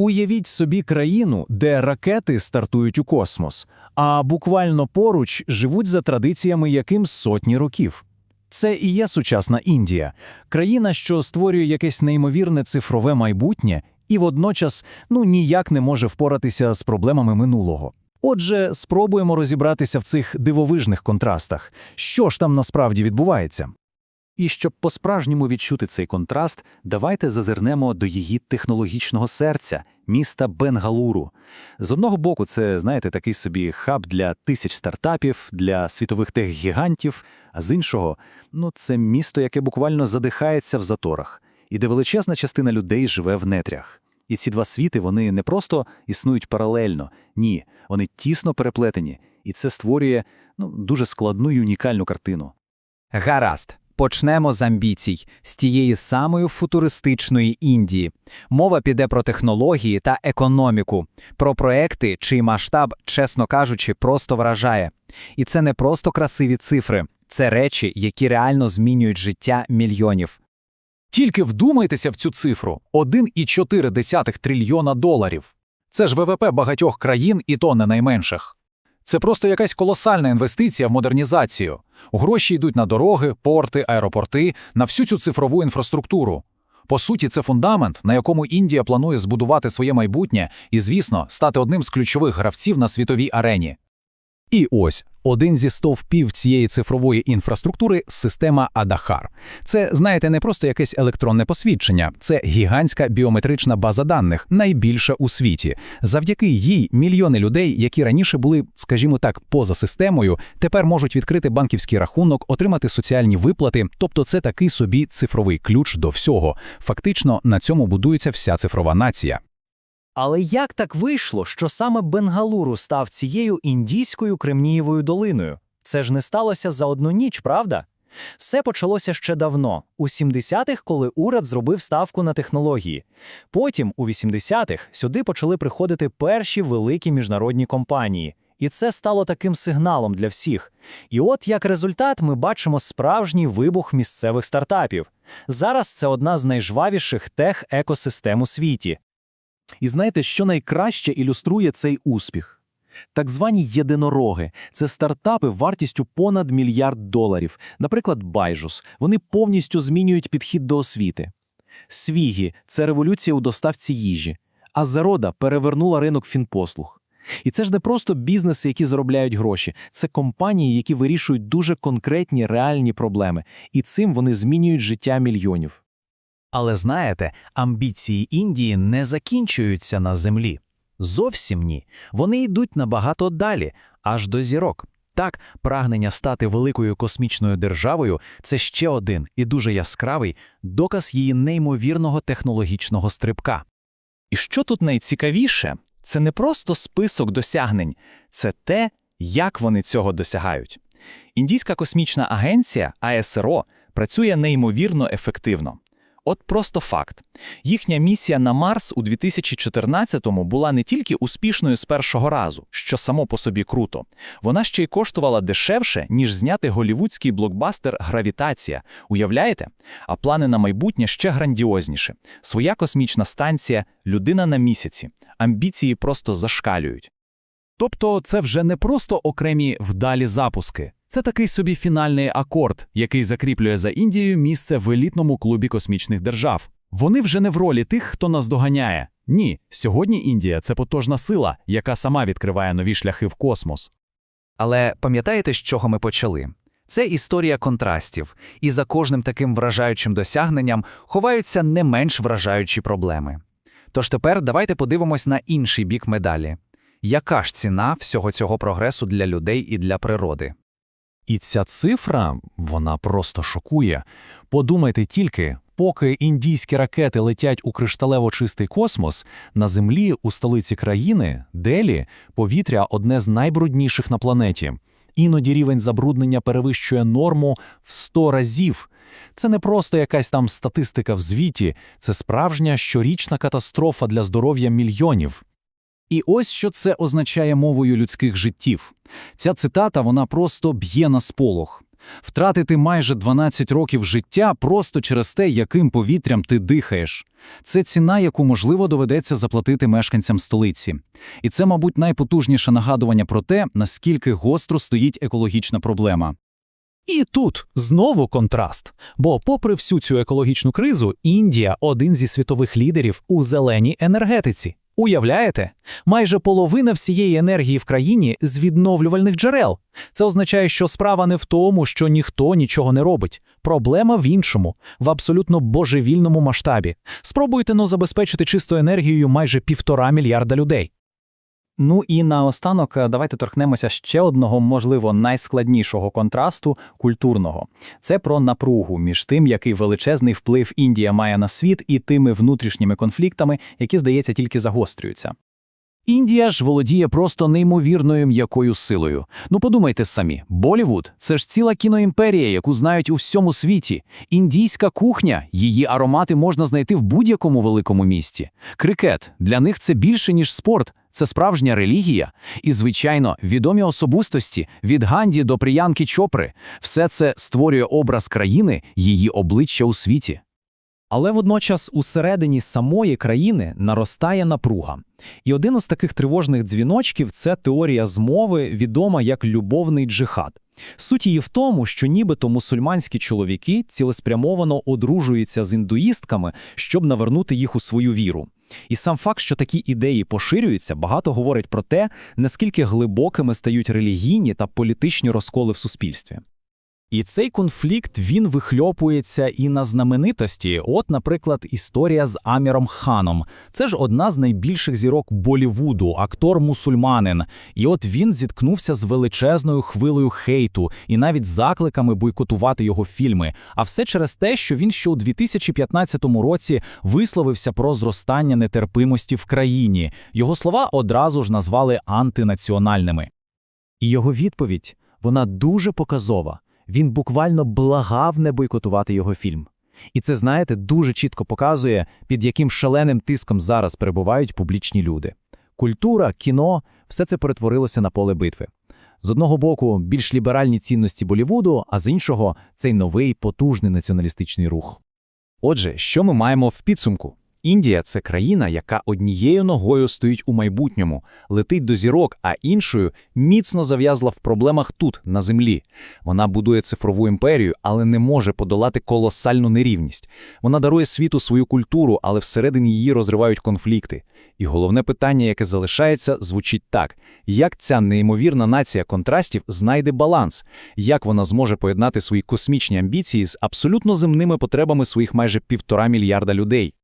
Уявіть собі країну, де ракети стартують у космос, а буквально поруч живуть за традиціями яким сотні років. Це і є сучасна Індія, країна, що створює якесь неймовірне цифрове майбутнє і водночас ну ніяк не може впоратися з проблемами минулого. Отже, спробуємо розібратися в цих дивовижних контрастах. Що ж там насправді відбувається? І щоб по-справжньому відчути цей контраст, давайте зазирнемо до її технологічного серця, міста Бенгалуру. З одного боку, це, знаєте, такий собі хаб для тисяч стартапів, для світових тех-гігантів, а з іншого, ну, це місто, яке буквально задихається в заторах, і де величезна частина людей живе в нетрях. І ці два світи, вони не просто існують паралельно, ні, вони тісно переплетені, і це створює ну, дуже складну і унікальну картину. Гаразд. Почнемо з амбіцій, з тієї самої футуристичної Індії. Мова піде про технології та економіку, про проекти, чий масштаб, чесно кажучи, просто вражає. І це не просто красиві цифри, це речі, які реально змінюють життя мільйонів. Тільки вдумайтеся в цю цифру 1,4 трильйона доларів. Це ж ВВП багатьох країн і то не найменших. Це просто якась колосальна інвестиція в модернізацію. Гроші йдуть на дороги, порти, аеропорти, на всю цю цифрову інфраструктуру. По суті, це фундамент, на якому Індія планує збудувати своє майбутнє і, звісно, стати одним з ключових гравців на світовій арені. І ось один зі стовпів цієї цифрової інфраструктури система Адахар. Це, знаєте, не просто якесь електронне посвідчення, це гігантська біометрична база даних, найбільша у світі. Завдяки їй мільйони людей, які раніше були, скажімо так, поза системою, тепер можуть відкрити банківський рахунок, отримати соціальні виплати. Тобто, це такий собі цифровий ключ до всього. Фактично на цьому будується вся цифрова нація. Але як так вийшло, що саме Бенгалуру став цією індійською Кремнієвою долиною? Це ж не сталося за одну ніч, правда? Все почалося ще давно, у 70-х, коли уряд зробив ставку на технології. Потім, у 80-х, сюди почали приходити перші великі міжнародні компанії. І це стало таким сигналом для всіх. І от як результат ми бачимо справжній вибух місцевих стартапів. Зараз це одна з найжвавіших тех-екосистем у світі. І знаєте, що найкраще ілюструє цей успіх? Так звані єдинороги це стартапи вартістю понад мільярд доларів. Наприклад, Байжус. Вони повністю змінюють підхід до освіти. Свігі це революція у доставці їжі. А Зарода перевернула ринок фінпослуг. І це ж не просто бізнеси, які заробляють гроші, це компанії, які вирішують дуже конкретні реальні проблеми, і цим вони змінюють життя мільйонів. Але знаєте, амбіції Індії не закінчуються на землі. Зовсім ні. Вони йдуть набагато далі, аж до зірок. Так, прагнення стати великою космічною державою це ще один і дуже яскравий доказ її неймовірного технологічного стрибка. І що тут найцікавіше, це не просто список досягнень, це те, як вони цього досягають. Індійська космічна агенція АСРО працює неймовірно ефективно. От просто факт. Їхня місія на Марс у 2014-му була не тільки успішною з першого разу, що само по собі круто, вона ще й коштувала дешевше, ніж зняти голівудський блокбастер Гравітація. Уявляєте? А плани на майбутнє ще грандіозніші. Своя космічна станція, людина на місяці. Амбіції просто зашкалюють. Тобто це вже не просто окремі вдалі запуски. Це такий собі фінальний акорд, який закріплює за Індією місце в елітному клубі космічних держав. Вони вже не в ролі тих, хто нас доганяє. Ні, сьогодні Індія це потужна сила, яка сама відкриває нові шляхи в космос. Але пам'ятаєте, з чого ми почали? Це історія контрастів, і за кожним таким вражаючим досягненням ховаються не менш вражаючі проблеми. Тож тепер давайте подивимось на інший бік медалі. Яка ж ціна всього цього прогресу для людей і для природи? І ця цифра, вона просто шокує. Подумайте тільки, поки індійські ракети летять у кришталево чистий космос, на землі у столиці країни, Делі, повітря одне з найбрудніших на планеті. Іноді рівень забруднення перевищує норму в 100 разів. Це не просто якась там статистика в звіті, це справжня щорічна катастрофа для здоров'я мільйонів. І ось що це означає мовою людських життів. Ця цитата вона просто б'є на сполох. Втратити майже 12 років життя просто через те, яким повітрям ти дихаєш. Це ціна, яку, можливо, доведеться заплатити мешканцям столиці. І це, мабуть, найпотужніше нагадування про те, наскільки гостро стоїть екологічна проблема. І тут знову контраст. Бо, попри всю цю екологічну кризу, Індія один зі світових лідерів у зеленій енергетиці. Уявляєте? Майже половина всієї енергії в країні з відновлювальних джерел. Це означає, що справа не в тому, що ніхто нічого не робить. Проблема в іншому, в абсолютно божевільному масштабі. Спробуйте но забезпечити чистою енергією майже півтора мільярда людей. Ну і наостанок е, давайте торкнемося ще одного, можливо, найскладнішого контрасту культурного. Це про напругу між тим, який величезний вплив Індія має на світ, і тими внутрішніми конфліктами, які, здається, тільки загострюються. Індія ж володіє просто неймовірною м'якою силою. Ну подумайте самі, Болівуд – це ж ціла кіноімперія, яку знають у всьому світі. Індійська кухня, її аромати можна знайти в будь-якому великому місті. Крикет – для них це більше, ніж спорт, це справжня релігія. І, звичайно, відомі особистості від Ганді до Приянки Чопри – все це створює образ країни, її обличчя у світі. Але водночас усередині самої країни наростає напруга. І один із таких тривожних дзвіночків це теорія змови, відома як любовний джихад. Суть її в тому, що нібито мусульманські чоловіки цілеспрямовано одружуються з індуїстками, щоб навернути їх у свою віру. І сам факт, що такі ідеї поширюються, багато говорить про те, наскільки глибокими стають релігійні та політичні розколи в суспільстві. І цей конфлікт він вихльопується і на знаменитості. От, наприклад, історія з Аміром Ханом. Це ж одна з найбільших зірок Болівуду, актор-мусульманин. І от він зіткнувся з величезною хвилею хейту і навіть закликами бойкотувати його фільми. А все через те, що він ще у 2015 році висловився про зростання нетерпимості в країні. Його слова одразу ж назвали антинаціональними. І його відповідь вона дуже показова. Він буквально благав не бойкотувати його фільм. І це, знаєте, дуже чітко показує, під яким шаленим тиском зараз перебувають публічні люди. Культура, кіно все це перетворилося на поле битви. З одного боку, більш ліберальні цінності Болівуду, а з іншого цей новий потужний націоналістичний рух. Отже, що ми маємо в підсумку? Індія це країна, яка однією ногою стоїть у майбутньому, летить до зірок, а іншою міцно зав'язла в проблемах тут, на землі. Вона будує цифрову імперію, але не може подолати колосальну нерівність. Вона дарує світу свою культуру, але всередині її розривають конфлікти. І головне питання, яке залишається, звучить так: як ця неймовірна нація контрастів знайде баланс, як вона зможе поєднати свої космічні амбіції з абсолютно земними потребами своїх майже півтора мільярда людей?